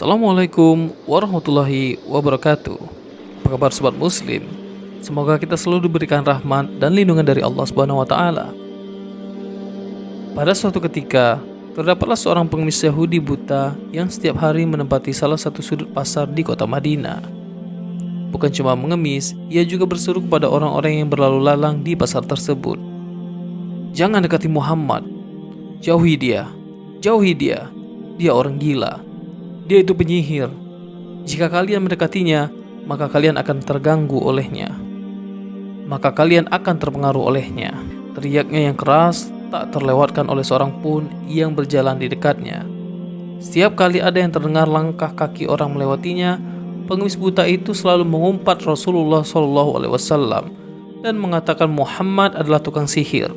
Assalamualaikum warahmatullahi wabarakatuh. Apa kabar sobat muslim? Semoga kita selalu diberikan rahmat dan lindungan dari Allah Subhanahu wa taala. Pada suatu ketika, terdapatlah seorang pengemis Yahudi buta yang setiap hari menempati salah satu sudut pasar di kota Madinah. Bukan cuma mengemis, ia juga berseru kepada orang-orang yang berlalu lalang di pasar tersebut. Jangan dekati Muhammad. Jauhi dia. Jauhi dia. Dia orang gila. Dia itu penyihir. Jika kalian mendekatinya, maka kalian akan terganggu olehnya. Maka kalian akan terpengaruh olehnya. Teriaknya yang keras tak terlewatkan oleh seorang pun yang berjalan di dekatnya. Setiap kali ada yang terdengar langkah kaki orang melewatinya, pengemis buta itu selalu mengumpat Rasulullah Shallallahu Alaihi Wasallam dan mengatakan Muhammad adalah tukang sihir,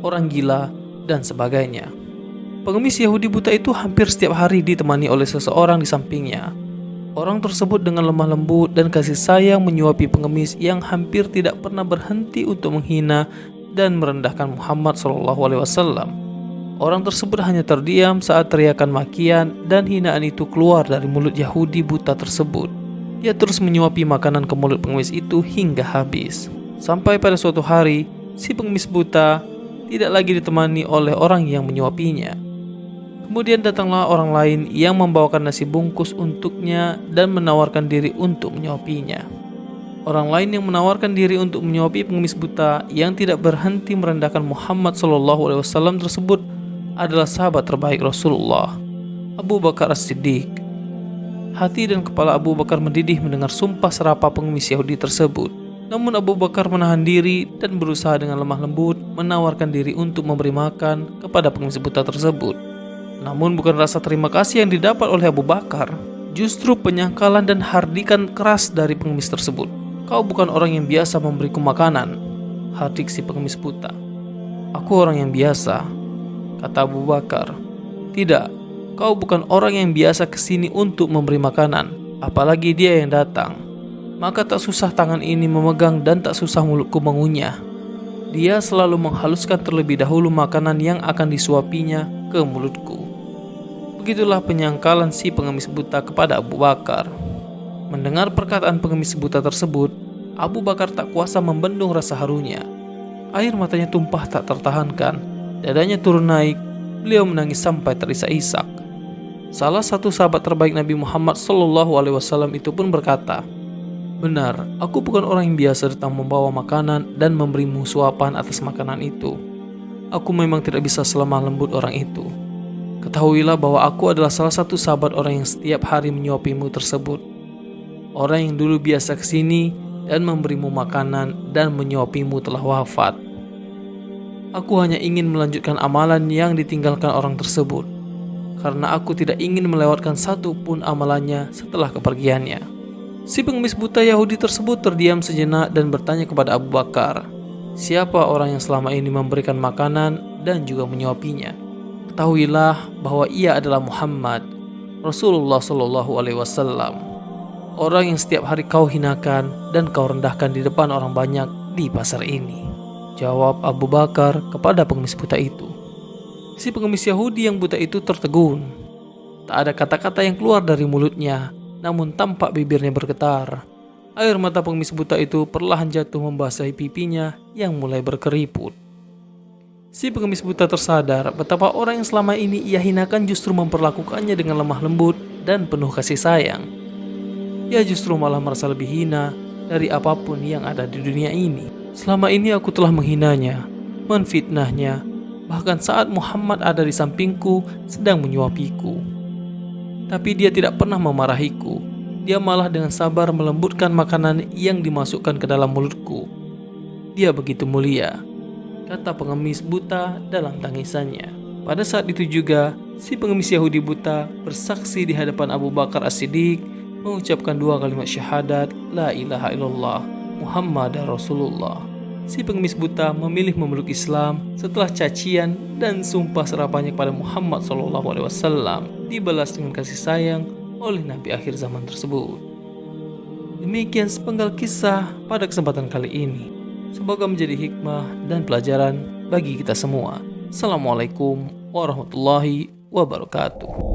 orang gila, dan sebagainya. Pengemis Yahudi buta itu hampir setiap hari ditemani oleh seseorang di sampingnya. Orang tersebut dengan lemah lembut dan kasih sayang menyuapi pengemis yang hampir tidak pernah berhenti untuk menghina dan merendahkan Muhammad SAW. Orang tersebut hanya terdiam saat teriakan makian dan hinaan itu keluar dari mulut Yahudi buta tersebut. Dia terus menyuapi makanan ke mulut pengemis itu hingga habis. Sampai pada suatu hari, si pengemis buta tidak lagi ditemani oleh orang yang menyuapinya. Kemudian datanglah orang lain yang membawakan nasi bungkus untuknya dan menawarkan diri untuk menyuapinya. Orang lain yang menawarkan diri untuk menyuapi pengemis buta yang tidak berhenti merendahkan Muhammad SAW tersebut adalah sahabat terbaik Rasulullah, Abu Bakar As-Siddiq. Hati dan kepala Abu Bakar mendidih mendengar sumpah serapa pengemis Yahudi tersebut. Namun Abu Bakar menahan diri dan berusaha dengan lemah lembut menawarkan diri untuk memberi makan kepada pengemis buta tersebut. Namun bukan rasa terima kasih yang didapat oleh Abu Bakar, justru penyangkalan dan hardikan keras dari pengemis tersebut. Kau bukan orang yang biasa memberiku makanan, hardik si pengemis buta. Aku orang yang biasa, kata Abu Bakar. Tidak, kau bukan orang yang biasa ke sini untuk memberi makanan, apalagi dia yang datang. Maka tak susah tangan ini memegang dan tak susah mulutku mengunyah. Dia selalu menghaluskan terlebih dahulu makanan yang akan disuapinya ke mulutku. Begitulah penyangkalan si pengemis buta kepada Abu Bakar. Mendengar perkataan pengemis buta tersebut, Abu Bakar tak kuasa membendung rasa harunya. Air matanya tumpah tak tertahankan, dadanya turun naik, beliau menangis sampai terisak-isak. Salah satu sahabat terbaik Nabi Muhammad Wasallam itu pun berkata, Benar, aku bukan orang yang biasa datang membawa makanan dan memberimu suapan atas makanan itu. Aku memang tidak bisa selemah lembut orang itu. Ketahuilah bahwa aku adalah salah satu sahabat orang yang setiap hari menyuapimu tersebut. Orang yang dulu biasa ke sini dan memberimu makanan dan menyuapimu telah wafat. Aku hanya ingin melanjutkan amalan yang ditinggalkan orang tersebut, karena aku tidak ingin melewatkan satu pun amalannya setelah kepergiannya. Si pengemis buta Yahudi tersebut terdiam sejenak dan bertanya kepada Abu Bakar, siapa orang yang selama ini memberikan makanan dan juga menyuapinya ketahuilah bahwa ia adalah Muhammad Rasulullah Shallallahu Alaihi Wasallam. Orang yang setiap hari kau hinakan dan kau rendahkan di depan orang banyak di pasar ini jawab Abu Bakar kepada pengemis buta itu. Si pengemis Yahudi yang buta itu tertegun. Tak ada kata-kata yang keluar dari mulutnya namun tampak bibirnya bergetar. Air mata pengemis buta itu perlahan jatuh membasahi pipinya yang mulai berkeriput Si pengemis buta tersadar betapa orang yang selama ini ia hinakan justru memperlakukannya dengan lemah lembut dan penuh kasih sayang. Ia justru malah merasa lebih hina dari apa pun yang ada di dunia ini. Selama ini aku telah menghinanya, menfitnahnya, bahkan saat Muhammad ada di sampingku sedang menyuapiku. Tapi dia tidak pernah memarahiku. Dia malah dengan sabar melembutkan makanan yang dimasukkan ke dalam mulutku. Dia begitu mulia kata pengemis buta dalam tangisannya. Pada saat itu juga, si pengemis Yahudi buta bersaksi di hadapan Abu Bakar As-Siddiq mengucapkan dua kalimat syahadat La ilaha illallah Muhammad Rasulullah. Si pengemis buta memilih memeluk Islam setelah cacian dan sumpah serapanya kepada Muhammad SAW dibalas dengan kasih sayang oleh Nabi akhir zaman tersebut. Demikian sepenggal kisah pada kesempatan kali ini. Semoga menjadi hikmah dan pelajaran bagi kita semua. Assalamualaikum warahmatullahi wabarakatuh.